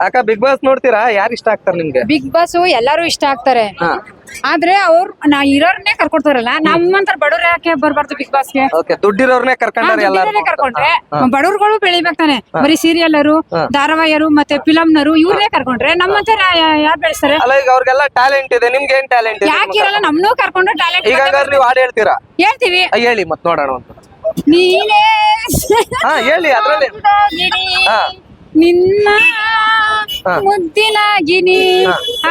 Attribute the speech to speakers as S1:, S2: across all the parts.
S1: ಅಕ್ಕ big boss ನೋಡ್ತೀರಾ? ಯಾರು ಇಷ್ಟ ಆಗ್ತಾರೆ ನಿಮ್ಗೆ?
S2: ಬಿಗ್ ಬಾಸ್ ಎಲ್ಲಾರು ಇಷ್ಟ ಆಗ್ತಾರೆ.
S1: ಹಾ.
S2: ಆದ್ರೆ ಅವ್ರ ನಾ ಇರೋರ್ನೇ ಕರ್ಕೊಡ್ತಾರಲ್ಲ ನಮ್ಮಂತರ ಬಡವ್ರ ಯಾಕೆ ಬರ್ಬಾರ್ದು ಬಿಗ್ ಬಾಸ್ಗೆ
S1: ಓಕೆ ದುಡ್ಡಿರೋರ್ನೇ ಕರ್ಕೊಂಡ್ರೆ
S2: ಕರ್ಕೊಂಡ್ರೆ ಬಡವ್ರುಗಳು ಬೆಳಿಬೇಕಾನೆ ಬರೀ ಸೀರಿಯಲ್ಲರು ಧಾರಾವಾಹಿಯರು ಮತ್ತೆ ಫಿಲಂನರು ಇವ್ರನ್ನೇ ಕರ್ಕೊಂಡ್ರೆ ನಮ್ಮಂತರ ಯಾರು ಬೆಳೆಸ್ತಾರೆ?
S1: ಅಲ್ಲ ಈಗ ಅವ್ರಿಗೆಲ್ಲ ಟ್ಯಾಲೆಂಟ್ ಇದೆ ನಿಮ್ಗೆ ಏನ್ ಟ್ಯಾಲೆಂಟ್ ಇದೆ
S2: ಯಾಕಿರಲ್ಲ ನಮ್ನು ಕರ್ಕೊಂಡು ಟ್ಯಾಲೆಂಟ್
S1: ಈಗ ಹಂಗಾದ್ರೆ ನೀವು ಹಾಡು ಹೇಳ್ತೀರಾ?
S2: ಹೇಳ್ತೀವಿ.
S1: ಹೇಳಿ ಮತ್ತೆ ನೋಡೋಣ ಅಂತ
S2: ನೀನೇ.
S1: ಹಾ ಹೇಳಿ ಅದ್ರಲ್ಲಿ.
S2: ನಿನ್ನ ಮುದ್ದಿನಾಗಿ ನೀ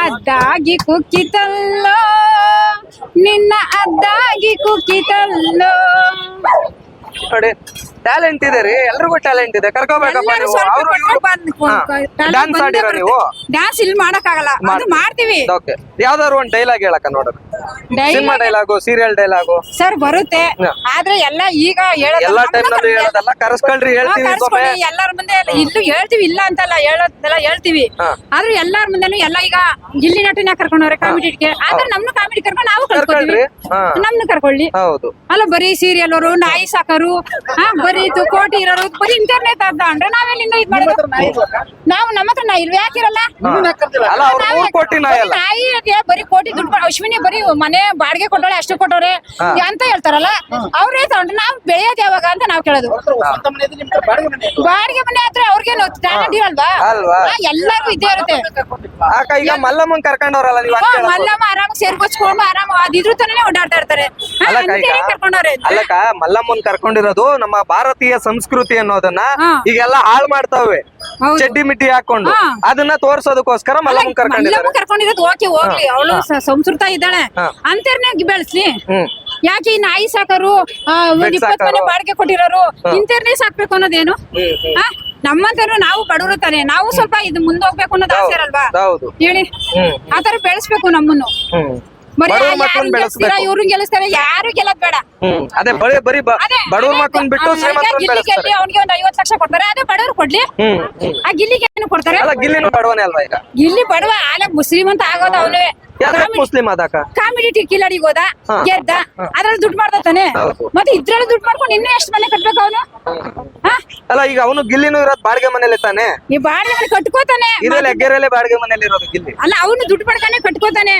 S2: ಅದ್ದಾಗಿ ಕುಕ್ಕಿತಲ್ಲೋ ನಿನ್ನ ಅದ್ದಾಗಿ ಕುಕ್ಕಿತಲ್ಲೋ.
S1: ನೋಡಿ ಟ್ಯಾಲೆಂಟ್ ಇದೆ ರೀ ಎಲ್ರಿಗೂ ಟ್ಯಾಲೆಂಟ್ ಇದೆ. ಕರ್ಕೋಬೇಕಪ್ಪ ನೀವು. ಅವರು ಡ್ಯಾನ್ಸ್ ಆಡಿರೋ ನೀವು.
S2: ಡ್ಯಾನ್ಸ್ ಇಲ್ಲಿ ಮಾಡಕ್ಕಾಗಲ್ಲ. ಅದು ಮಾಡ್ತೀವಿ.
S1: ಓಕೆ ಯಾವ್ದಾದ್ರು ಒಂದ್ ಡೈಲಾಗ್ ಹೇಳಕ್ಕ ನೋಡೋಣ. Cinema dialogue serial dialogue
S2: sir ಬರುತ್ತೆ. ಆದ್ರೆ ಎಲ್ಲ ಈಗ ಹೇಳೋದು
S1: ಎಲ್ಲಾ
S2: ಟೈಮ್ನಲ್ಲಿ
S1: ಹೇಳೋದಲ್ಲ ಕರ್ಸ್ಕೊಳ್ರಿ ಹೇಳ್ತೀವಿ
S2: ಕರ್ಸ್ಕೊಳ್ಳಿ ಎಲ್ಲಾರ ಮುಂದೆ ಎಲ್ಲ- ಇಲ್ಲೂ ಹೇಳ್ತೀವಿ ಇಲ್ಲ ಅಂತಲ್ಲ ಹೇಳೋದೆಲ್ಲ ಹೇಳ್ತೀವಿ.
S1: ಹಾ.
S2: ಆದ್ರೆ ಎಲ್ಲಾರ ಮುಂದೆನು ಎಲ್ಲ ಈಗ ಗಿಲ್ಲಿ ನಟನ ಕರ್ಕೊಂಡವ್ರೆ ಕಾಮಿಡಿಗೆ ಆದ್ರೆ ನಮ್ನು ಕಾಮಿಡಿ ಕರ್ಕೊಂಡು ನಾವು ಕರ್ಕೊತೀವಿ
S1: ಕರ್ಕೊಳ್ರಿ. ಹಾ.
S2: ನಮ್ನು ಕರ್ಕೊಳ್ಳಿ
S1: ಹೌದು.
S2: ಅಲ್ಲ ಬರೀ ಸೀರಿಯಲ್ ಅವರು ನಾಯಿ ಸಾಕರು ಹಾ ಬರೀ ಇದು ಕೋಟಿ ಇರೋರು ಬರೀ ಇಂಟರ್ನೆಟ್ ಅರ್ಧ. ಅಂದ್ರೆ ನಾವೆಲ್ಲಿಂದ ಇದ್ ಮಾಡೋದು? ನಾವು ನಮ್ಮ ಹತ್ರ ನಾಯಿ ಇಲ್ವ ಯಾಕಿರಲ್ಲ?
S1: ಅಲ್ಲ ಅವ್ರು
S2: ನಾವೇ-
S1: ಮೂರ್ ಕೋಟಿ ನಾಯಿ ಅಲ್ಲ.
S2: ನಾಯಿ ಬರೀ ಕೋಟಿ ದುಡ್ಡು ಅಶ್ವಿನಿ ಬರೀ ಮನೆ ಬಾಡಿಗೆ ಕೊಟ್ಟವ್ರೆ ಅಷ್ಟು ಕೊಟ್ಟವ್ರೆ. ಅಂತ ಹೇಳ್ತಾರಲ್ಲ? ಅವ್ರೇ ತಗೊಂಡ್ರೆ ನಾವ್ ಬೆಳೆಯೋದ್ ಯಾವಾಗ ಅಂತ ನಾವ್ ಕೇಳೋದು. ಬಾಡಿಗೆ ಮನೆ ಆದ್ರೆ ಅವ್ರಿಗೇನು ಟ್ಯಾಲೆಂಟ್ ಇರಲ್ವಾ ಎಲ್ಲರಿಗೂ ಇದ್ದೇ ಇರುತ್ತೆ.
S1: ಅಕ್ಕ ಈಗ ಮಲ್ಲಮ್ಮನ್ ಕರ್ಕೊಂಡವ್ರಲ್ಲ ನೀವು
S2: ಹಾ, ಮಲ್ಲಮ್ಮ ಆರಾಮ್ ಸೇರ್ಕೊಚ್ಕೊಂಡು ಆರಾಮ್ ಅದಿದ್ರು ತನೇ ಓಡಾಡ್ತಾ ಇರ್ತಾರೆ. ಹಾ,
S1: ಅಲ್ಲಕ್ಕ ಈಗ
S2: ಅಂತೇಳಿ ಕರ್ಕೊಂಡವ್ರೆ.
S1: ಅಲ್ಲಕ್ಕ ಮಲ್ಲಮ್ಮನ್ ಕರ್ಕೊಂಡಿರೋದು ನಮ್ಮ ಭಾರತೀಯ ಸಂಸ್ಕೃತಿ ಅನ್ನೋದನ್ನ
S2: ಹಾ.
S1: ಈಗೆಲ್ಲ ಹಾಳ್ ಮಾಡ್ತಾವೆ. ಚಡ್ಡಿ ಮಿಟ್ಟಿ ಹಾಕೊಂಡು. ಅದನ್ನ ತೋರ್ಸೋದಕ್ಕೋಸ್ಕರ ಕರ್ಕೊಂಡಿದ್ದಾರೆ.
S2: ಮಲ್ಲಮ್ಮ ಕರ್ಕೊಂಡಿರೋದು ಓಕೆ ಹೋಗ್ಲಿ. ಅವಳು ಸಂಸ್ಕೃತ ಇದ್ದಾಳೆ.
S1: ಅಂತರ್ನಾಗಿ
S2: ಅಂತರ್ನೇ ಬೆಳೆಸ್ಲಿ. ಯಾಕೆ ಈ ನಾಯಿ ಸಾಕರು. ಇಪ್ಪತ್ ಮನೆ. ಬಾಡಿಗೆ ಕೊಟ್ಟಿರೋರು. ಇಂತರ್ನೇ ಸಾಕ್ಬೇಕು ಅನ್ನೋದೇನು? ನಮ್ಮಂತರು ನಾವು ಬಡವರು ತಾನೆ. ನಾವು ಸ್ವಲ್ಪ ಇದು ಮುಂದೆ ಹೋಗ್ಬೇಕು ಅನ್ನೋದು ಆಸೆ ಇರಲ್ವಾ ಹೇಳಿ. ಆತರ ಬೆಳೆಸ್ಬೇಕು ನಮ್ಮನ್ನು.
S1: ಬಡವ್ರ ಮಕ್ಕಳನ್ನ
S2: ಗೆಲ್ಸ್ತೀರಾ
S1: ಬೆಳೆಸ್ಬೇಕು.
S2: ಇವ್ರು ಗೆಲ್ಲಿಸ್ತಾರೆ ಯಾರು ಗೆಲ್ಲದ್ ಬೇಡ.
S1: ಅದೇ ಬರೀ ಬರೀ ಬ-
S2: ಅದೇ
S1: ಬಡವ್ರ ಮಕ್ಕಳನ್ನ ಬಿಟ್ಟು ಶ್ರೀಮಂತರನ್ನ ಬೆಳೆಸ್ತಾರೆ.
S2: ಅವ್ನಿಗೆ ಒಂದ್ ಐವತ್ ಲಕ್ಷ ಕೊಡ್ತಾರೆ ಅದೇ ಬಡವ್ರು ಕೊಡ್ಲಿ. ಆ ಗಿಲ್ಲಿಗೆ ಏನು ಕೊಡ್ತಾರೆ?
S1: ಅಲ್ಲ ಗಿಲ್ಲಿನೂ ಬಡವನೇ ಅಲ್ವಾ ಈಗ?
S2: ಗಿಲ್ಲಿ ಬಡವ ಶ್ರೀಮಂತ ಆಗೋದು ಅವನೇ
S1: ಮುಸ್ಲಿಂ ಅದಕ್ಕ
S2: ಕಾಮಿಡಿ ಕಿಲಾಡಿಗೆ ಹೋದ. ಗೆದ್ದ ಅದ್ರಲ್ಲಿ ದುಡ್ಡು ಮಾಡ್ದ ತಾನೆ. ಮತ್ತೆ ಇದ್ರಲ್ಲಿ ದುಡ್ಡು ಮಾಡ್ಕೊಂಡು ಇನ್ನೂ ಎಷ್ಟು ಮನೆ ಕಟ್ಬೇಕು ಅವನು?
S1: ಅಲ್ಲ ಈಗ ಅವನು ಗಿಲ್ಲಿನೂ ಇರೋದ್ ಬಾಡಿಗೆ ಮನೇಲಿ ತಾನೆ?
S2: ಈ ಬಾಡಿಗೆ ಮನೆ ಕಟ್ಕೋತಾನೆ
S1: ಇದ್ರಲ್ಲಿ ಬಾಡಿಗೆ ಮನೇಲಿ ಇರೋದು ಗಿಲ್ಲಿ.
S2: ಅಲ್ಲ ಅವನು ದುಡ್ಡು ಪಡ್ತಾನೆ ಕಟ್ಕೋತಾನೆ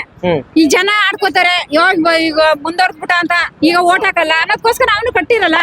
S2: ಈ ಜನ ಆಡ್ಕೋತಾರೆ ಇವಾಗ ಈಗ ಬಿಟ ಅಂತ ಈಗ ಓಟ್ ಹಾಕಲ್ಲ ಅನ್ನೋದಕ್ಕೋಸ್ಕರ ಅವನು ಕಟ್ಟಿರಲ್ಲ.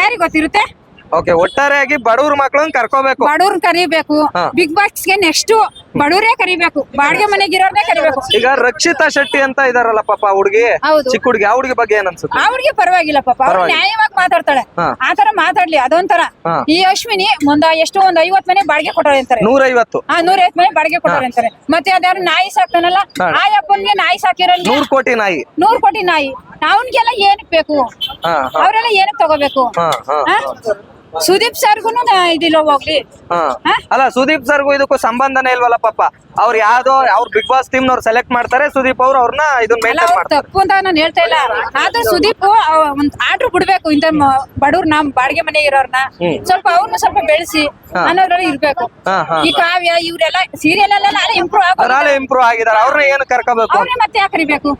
S2: ಯಾರಿಗ್ ಗೊತ್ತಿರುತ್ತೆ?
S1: ಓಕೆ ಒಟ್ಟಾರೆಯಾಗಿ ಬಡವ್ರ ಮಕ್ಕಳನ್ನ ಕರ್ಕೋಬೇಕು.
S2: ಬಡವ್ರನ್ನ ಕರಿಬೇಕು.
S1: ಬಿಗ್
S2: ಬಿಗ್ ಬಾಸ್ಗೆ ನೆಕ್ಸ್ಟ್ ಬಡವರೇ ಕರಿಬೇಕು. ಬಾಡಿಗೆ ಮನೆಗಿರೋರ್ನೇ ಕರಿಬೇಕು.
S1: ಈಗ ರಕ್ಷಿತಾ ಶೆಟ್ಟಿ ಅಂತ ಇದಾರಲ್ಲ ಪಾಪ ಹುಡುಗಿ?
S2: ಹೌದು.
S1: ಚಿಕ್ಕ ಹುಡುಗಿ ಆ ಹುಡುಗಿ ಬಗ್ಗೆ ಏನ್ ಅನ್ಸುತ್ತೆ?
S2: ಅವ್ರಿಗೆ ಪರವಾಗಿಲ್ಲ ಪಾಪ. ಅವ್ರು
S1: ಪರವಾಗಿಲ್ಲ.
S2: ನ್ಯಾಯವಾಗಿ ಮಾತಾಡ್ತಾಳೆ.
S1: ಹಾ.
S2: ಆತರ ಮಾತಾಡ್ಲಿ ಅದೊಂಥರ.
S1: ಹಾ.
S2: ಈ ಅಶ್ವಿನಿ ಮುಂದ ಎಷ್ಟು ಒಂದ್ ಐವತ್ ಮನೆ ಬಾಡಿಗೆ ಕೊಟ್ಟವ್ರೆ ಅಂತಾರೆ.
S1: ನೂರೈವತ್ತು.
S2: ಆ ನೂರೈವತ್ ಮನೆ ಬಾಡಿಗೆ ಕೊಟ್ಟವ್ರೆ ಅಂತಾರೆ. ಮತ್ತೆ ಅದ್ಯಾರು ನಾಯಿ ಸಾಕ್ತಾನಲ್ಲ
S1: ಹಾ.
S2: ಆ ಅಪ್ಪನ್ಗೆ ನಾಯಿ ಸಾಕಿರೋ
S1: ನೂರ್ ಕೋಟಿ ನಾಯಿ.
S2: ನೂರ್ ಕೋಟಿ ನಾಯಿ. ಅವನ್ಗೆಲ್ಲ ಏನಕ್ ಬೇಕು?
S1: ಹಾ ಹಾ.
S2: ಅವರೆಲ್ಲ ಏನಕ್ ತಗೋಬೇಕು?
S1: ಹಾ? ಹಾ?
S2: ಸುದೀಪ್ ಸರ್ಗುನು ಇದಿಲ್ಲ ಹೋಗ್ಲಿ?
S1: ಅಲ್ಲ ಸುದೀಪ್ ಸರ್ಗೂ ಇದಕ್ಕೂ ಸಂಬಂಧನೇ ಇಲ್ವಲ್ಲ ಪಾಪ. ಅವ್ರ ಯಾವ್ದೋ ಅವ್ರ ಬಿಗ್ ಬಾಸ್ ಟೀಮ್ ನವ್ರು ಸೆಲೆಕ್ಟ್ ಮಾಡ್ತಾರೆ ಸುದೀಪ್ ಅವ್ರು ಅವ್ರನ್ನ ಇದನ್ನ
S2: ಅಲ್ಲ
S1: ಮೇಂಟೈನ್ ಮಾಡ್ತಾರೆ.
S2: ತಪ್ಪು ಅಂತ ನಾನು ಹೇಳ್ತಾ ಇಲ್ಲ. ಆದ್ರೆ ಸುದೀಪ್ ಒಂದ್ ಆರ್ಡರ್ ಬಿಡ್ಬೇಕು ಇಂತ ಬಡವ್ರ ನಮ್ ಬಾಡಿಗೆ ಮನೆ ಇರೋರ್ನ. ಸ್ವಲ್ಪ ಅವ್ರನ್ನ ಸ್ವಲ್ಪ ಬೆಳೆಸಿ
S1: ಅನ್ನೋರಲ್ಲಿ
S2: ಅನ್ನೋದ್ರಲ್ಲಿ ಇರ್ಬೇಕು. ಈ ಕಾವ್ಯ ಇವ್ರೆಲ್ಲ ಸೀರಿಯಲ್ ಅಲ್ಲೆಲ್ಲ ಇಂಪ್ರೂವ್
S1: ಇಂಪ್ರೂವ್ ಆಗಿದ್ದಾರೆ ಅವ್ರನ್ನ ಏನು ಕರ್ಕೋಬೇಕು?
S2: ಅವ್ರೇ ಮತ್ತೆ ಯಾಕೆ ಕರಿಬೇಕು?